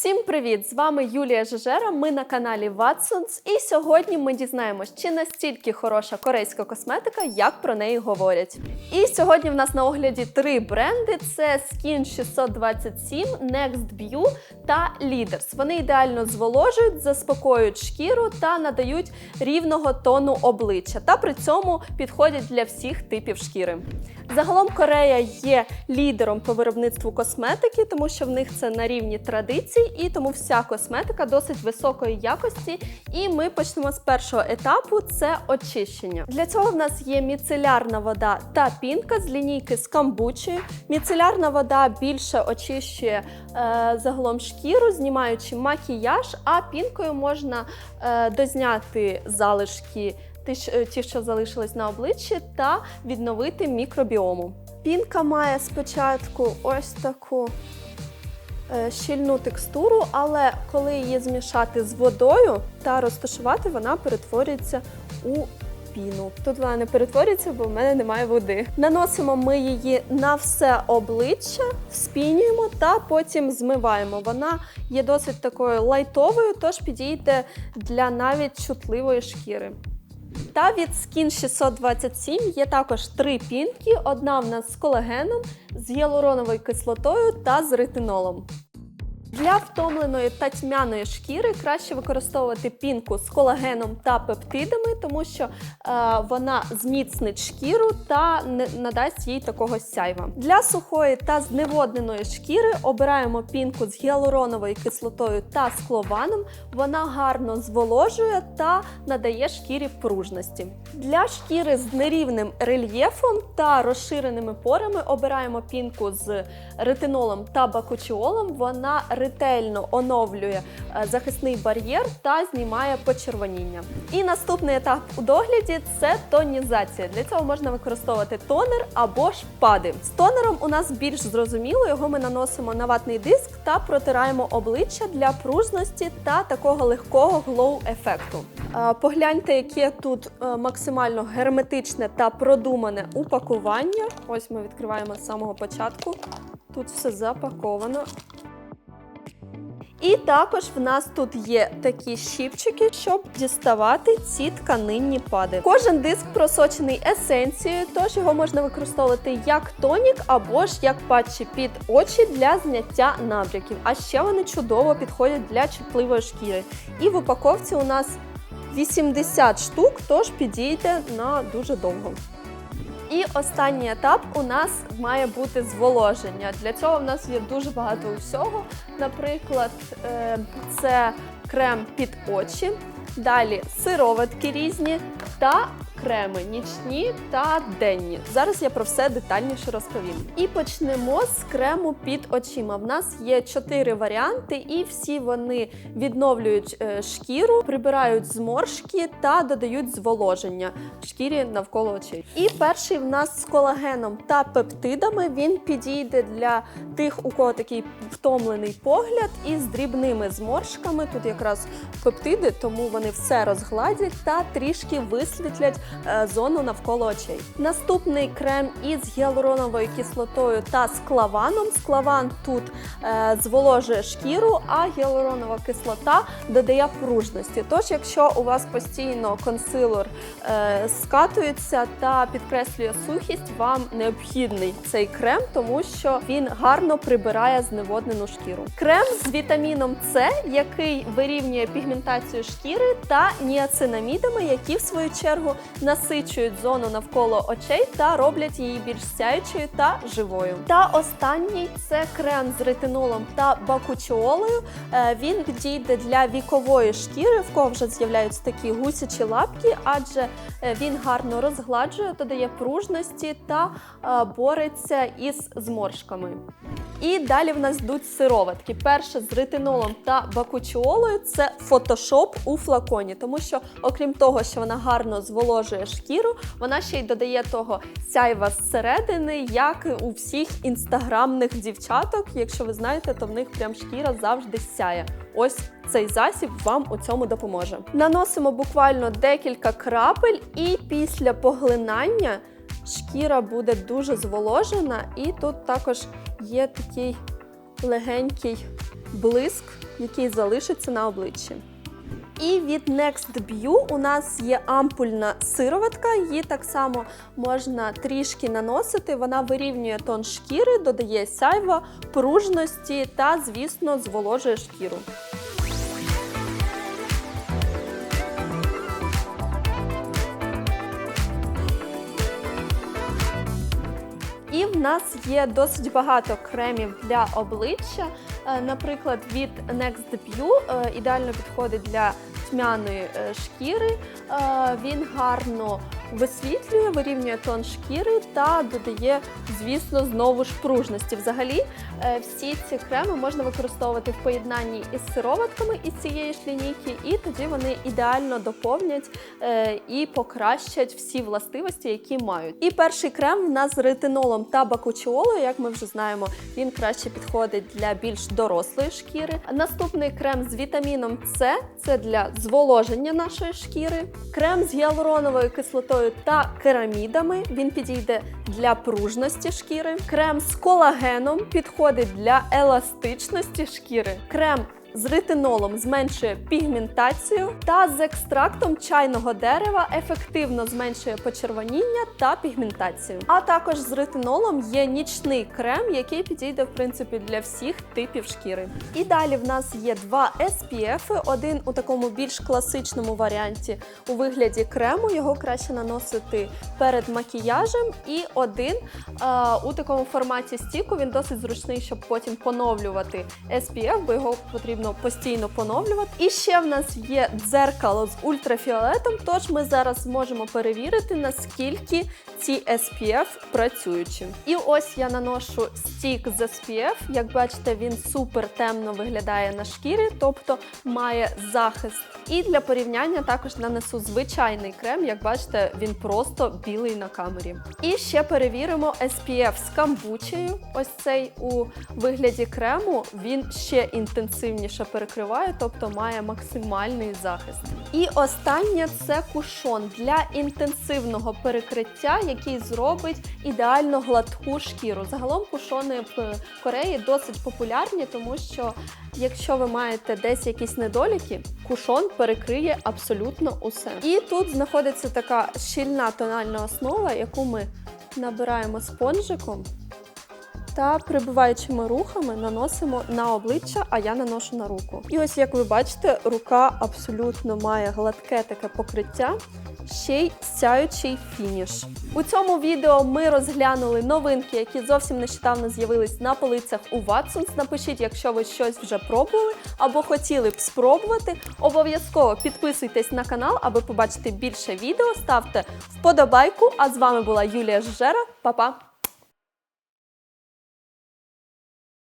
Всім привіт! З вами Юлія Жежера. Ми на каналі Watsons. І сьогодні ми дізнаємось, чи настільки хороша корейська косметика, як про неї говорять. І сьогодні в нас на огляді три бренди: це Skin 627, Next View та Leaders. Вони ідеально зволожують, заспокоюють шкіру та надають рівного тону обличчя, та при цьому підходять для всіх типів шкіри. Загалом Корея є лідером по виробництву косметики, тому що в них це на рівні традицій, і тому вся косметика досить високої якості. І ми почнемо з першого етапу це очищення. Для цього в нас є міцелярна вода та пінка з лінійки з камбучею. Міцелярна вода більше очищує е, загалом шкіру, знімаючи макіяж, а пінкою можна е, дозняти залишки ті, що- залишились на обличчі, та відновити мікробіому. Пінка має спочатку ось таку е, щільну текстуру, але коли її змішати з водою та розташувати, вона перетворюється у піну. Тут вона не перетворюється, бо в мене немає води. Наносимо ми її на все обличчя, спінюємо та потім змиваємо. Вона є досить такою лайтовою, тож підійде для навіть чутливої шкіри. Та від Skin 627 є також три пінки: одна в нас з колагеном, з гіалуроновою кислотою та з ретинолом. Для втомленої та тьмяної шкіри краще використовувати пінку з колагеном та пептидами, тому що е, вона зміцнить шкіру та не надасть їй такого сяйва. Для сухої та зневодненої шкіри обираємо пінку з гіалуроновою кислотою та склованом. Вона гарно зволожує та надає шкірі пружності. Для шкіри з нерівним рельєфом та розширеними порами обираємо пінку з ретинолом та бакучіолом. Вона ретельно оновлює е, захисний бар'єр та знімає почервоніння. І наступний етап у догляді це тонізація. Для цього можна використовувати тонер або ж пади. З тонером у нас більш зрозуміло, його ми наносимо на ватний диск та протираємо обличчя для пружності та такого легкого глоу-ефекту. Е, Погляньте, яке тут е, максимально герметичне та продумане упакування. Ось ми відкриваємо з самого початку. Тут все запаковано. І також в нас тут є такі щіпчики, щоб діставати ці тканинні пади. Кожен диск просочений есенцією, тож його можна використовувати як тонік або ж як патчі під очі для зняття набряків. А ще вони чудово підходять для чутливої шкіри. І в упаковці у нас 80 штук, тож підійде на дуже довго. І останній етап у нас має бути зволоження. Для цього в нас є дуже багато усього. Наприклад, е, це крем під очі, далі сироватки різні та креми нічні та денні. Зараз я про все детальніше розповім. І почнемо з крему під очима. В нас є чотири варіанти, і всі вони відновлюють е, шкіру, прибирають зморшки та додають зволоження шкірі навколо очей. І перший в нас з колагеном та пептидами. Він підійде для тих, у кого такий втомлений погляд, і з дрібними зморшками. Тут якраз пептиди, тому вони все розгладять та трішки висвітлять зону навколо очей. Наступний крем із гіалуроновою кислотою та склаваном. Склаван тут е, зволожує шкіру, а гіалуронова кислота додає пружності. Тож, якщо у вас постійно консилер е, скатується та підкреслює сухість, вам необхідний цей крем, тому що він гарно прибирає зневоднену шкіру. Крем з вітаміном С, який вирівнює пігментацію шкіри, та ніацинамідами, які в свою чергу насичують зону навколо очей та роблять її більш сяючою та живою. Та останній це крем з ретинолом та бакучіолою. Е, Він підійде для вікової шкіри, в кого вже з'являються такі гусячі лапки, адже е, він гарно розгладжує, додає пружності та е, бореться із зморшками. І далі в нас йдуть сироватки. Перше з ретинолом та бакучіолою це фотошоп у флаконі, тому що, окрім того, що вона гарно зволожує шкіру, вона ще й додає того сяйва зсередини, як у всіх інстаграмних дівчаток. Якщо ви знаєте, то в них прям шкіра завжди сяє. Ось цей засіб вам у цьому допоможе. Наносимо буквально декілька крапель, і після поглинання шкіра буде дуже зволожена, і тут також є такий легенький блиск який залишиться на обличчі. І від Next View у нас є ампульна сироватка. Її так само можна трішки наносити. Вона вирівнює тон шкіри, додає сяйва, пружності та, звісно, зволожує шкіру. І в нас є досить багато кремів для обличчя. Е, Наприклад, від Next View е, ідеально підходить для тьмяної е, шкіри. Він гарно висвітлює, вирівнює тон шкіри та додає, звісно, знову ж пружності. Взагалі, е, всі ці креми можна використовувати в поєднанні із сироватками із цієї ж лінійки, і тоді вони ідеально доповнять е, і покращать всі властивості, які мають. І перший крем в нас з ретинолом та бакучіолою, як ми вже знаємо, він краще підходить для більш дорослої шкіри. Наступний крем з вітаміном С це для зволоження нашої шкіри. Крем з гіалуроновою кислотою та керамідами. Він підійде для пружності шкіри. Крем з колагеном підходить для еластичності шкіри. Крем з ретинолом зменшує пігментацію та з екстрактом чайного дерева ефективно зменшує почервоніння та пігментацію. А також з ретинолом є нічний крем, який підійде в принципі для всіх типів шкіри. І далі в нас є два SPF, один у такому більш класичному варіанті у вигляді крему. Його краще наносити перед макіяжем, і один а, у такому форматі стіку. Він досить зручний, щоб потім поновлювати SPF, бо його потрібно постійно поновлювати. І ще в нас є дзеркало з ультрафіолетом. Тож ми зараз зможемо перевірити, наскільки ці SPF працюючі. І ось я наношу стік з SPF. Як бачите, він супер темно виглядає на шкірі, тобто має захист. І для порівняння також нанесу звичайний крем. Як бачите, він просто білий на камері. І ще перевіримо SPF з камбучею. Ось цей у вигляді крему він ще інтенсивніше перекриває, тобто має максимальний захист. І останнє це кушон для інтенсивного перекриття, який зробить ідеально гладку шкіру. Загалом кушони в Кореї досить популярні, тому що якщо ви маєте десь якісь недоліки, кушон перекриє абсолютно усе. І тут знаходиться така щільна тональна основа, яку ми набираємо спонжиком. Та прибиваючими рухами наносимо на обличчя, а я наношу на руку. І ось як ви бачите, рука абсолютно має гладке таке покриття, ще й сяючий фініш. У цьому відео ми розглянули новинки, які зовсім нещодавно з'явились на полицях у Watsons. Напишіть, якщо ви щось вже пробували або хотіли б спробувати. Обов'язково підписуйтесь на канал, аби побачити більше відео. Ставте вподобайку. А з вами була Юлія Жжера. Па-па!